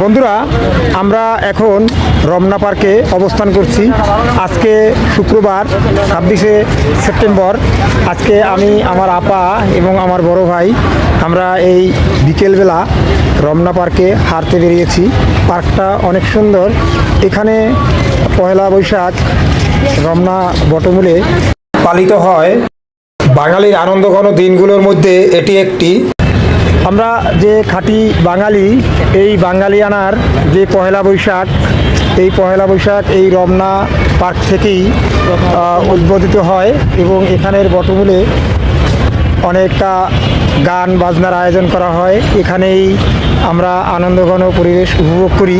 বন্ধুরা, আমরা এখন রমনা পার্কে অবস্থান করছি। আজকে শুক্রবার, ছাব্বিশে সেপ্টেম্বর। আজকে আমি, আমার আপা এবং আমার বড় ভাই, আমরা এই বিকেলবেলা রমনা পার্কে হাঁটতে বেরিয়েছি। পার্কটা অনেক সুন্দর। এখানে পয়লা বৈশাখ রমনা বটমূলে পালিত হয়। বাঙালির আনন্দঘন দিনগুলোর মধ্যে এটি একটি। আমরা যে খাঁটি বাঙালি, এই বাঙালিয়ানার যে পহেলা বৈশাখ, এই পহেলা বৈশাখ এই রমনা পার্ক থেকেই উদ্বোধিত হয় এবং এখানের বটমূলে অনেকটা গান বাজনার আয়োজন করা হয়। এখানেই আমরা আনন্দঘন পরিবেশ উপভোগ করি।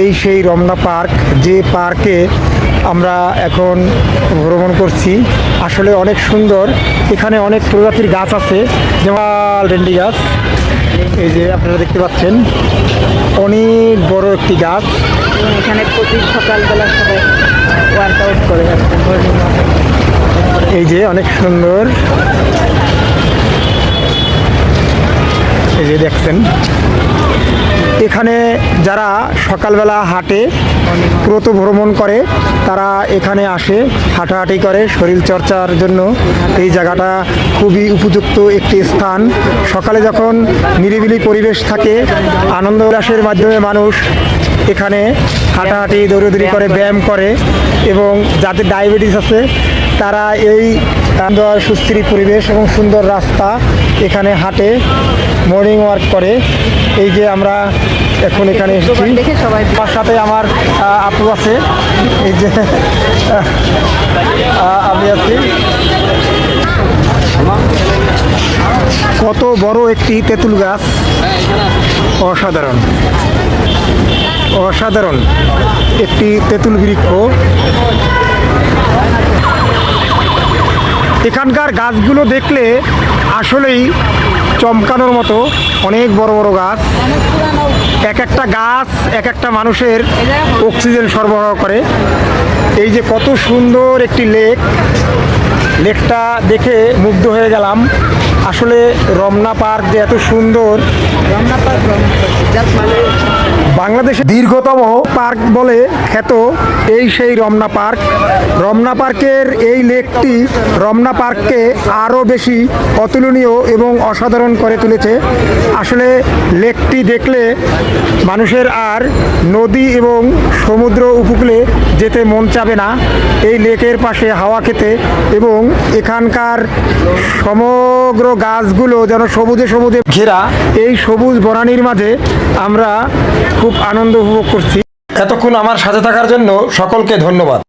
এই সেই রমনা পার্ক, যে পার্কে আমরা এখন ভ্রমণ করছি, আসলে অনেক সুন্দর। এখানে অনেক প্রজাতির গাছ আছে, যেমন রেন্ডি গাছ। এই যে আপনারা দেখতে পাচ্ছেন অনেক বড় একটি গাছ। এখানে প্রতি সকালবেলা সবাই ওয়ার্কআউট করে এই যে অনেক সুন্দর। এই যে দেখছেন এখানে যারা সকালবেলা হাঁটে ক্রত ভ্রমণ করে, তারা এখানে আসে, হাঁটাহাঁটি করে, শরীর চর্চার জন্য। এই জায়গাটা খুবই উপযুক্ত একটি স্থান। সকালে যখন নিরিবিলি পরিবেশ থাকে, আনন্দ উল্লাসের মাধ্যমে মানুষ এখানে হাঁটাহাঁটি, দৌড়দৌড়ি করে, ব্যায়াম করে এবং যাদের ডায়াবেটিস আছে তারা এই সুন্দর সুস্থির পরিবেশ এবং সুন্দর রাস্তা এখানে হাঁটে মর্নিং ওয়ার্ক করে। এই যে আমরা এখন এখানে এসেছি। আমার সাথে আমার আপু আছে। এই যে আমি আছি। কত বড় একটি তেঁতুল গাছ। অসাধারণ। অসাধারণ। একটি তেঁতুল বৃক্ষ। এখানকার গাছগুলো দেখলে আসলেই চমকানোর মতো অনেক বড় বড় গাছ। এক একটা গাছ এক একটা মানুষের অক্সিজেন সরবরাহ করে। এই যে কত সুন্দর একটি লেক। লেকটা দেখে মুগ্ধ হয়ে গেলাম। আসলে রমনা পার্ক যে এত সুন্দর। রমনা পার্ক বাংলাদেশের দীর্ঘতম পার্ক বলে খ্যাত এই সেই রমনা পার্ক। রমনা পার্কের এই লেকটি রমনা পার্ককে আরও বেশি অতুলনীয় এবং অসাধারণ করে তুলেছে। আসলে লেকটি দেখলে মানুষের আর নদী এবং সমুদ্র উপকূলে যেতে মন চাবে না। এই লেকের পাশে হাওয়া খেতে এবং এখানকার সমগ্র গাছগুলো যেন সবুজে সবুজে ঘেরা এই সবুজ বনানির মাঝে আমরা খুব আনন্দ উপভোগ করছি। এতক্ষণ আমার সাথে থাকার জন্য সকলকে ধন্যবাদ।